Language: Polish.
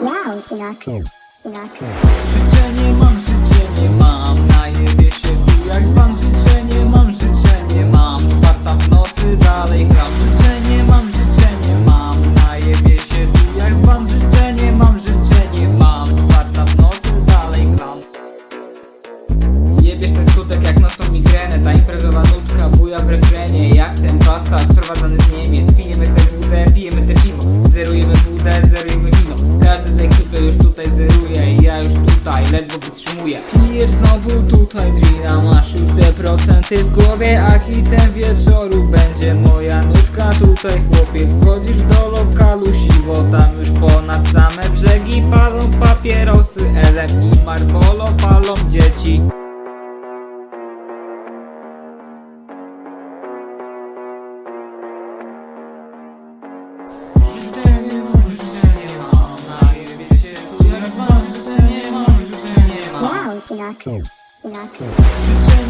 Wow, Sinatra. Sinatra. wytrzymuje Pijesz znowu tutaj drina, masz już te procenty w głowie A hitem wieczoru będzie moja nutka. Tutaj chłopie wchodzisz do lokalu siwo Tam już ponad same brzegi palą papierosy. inak, inak.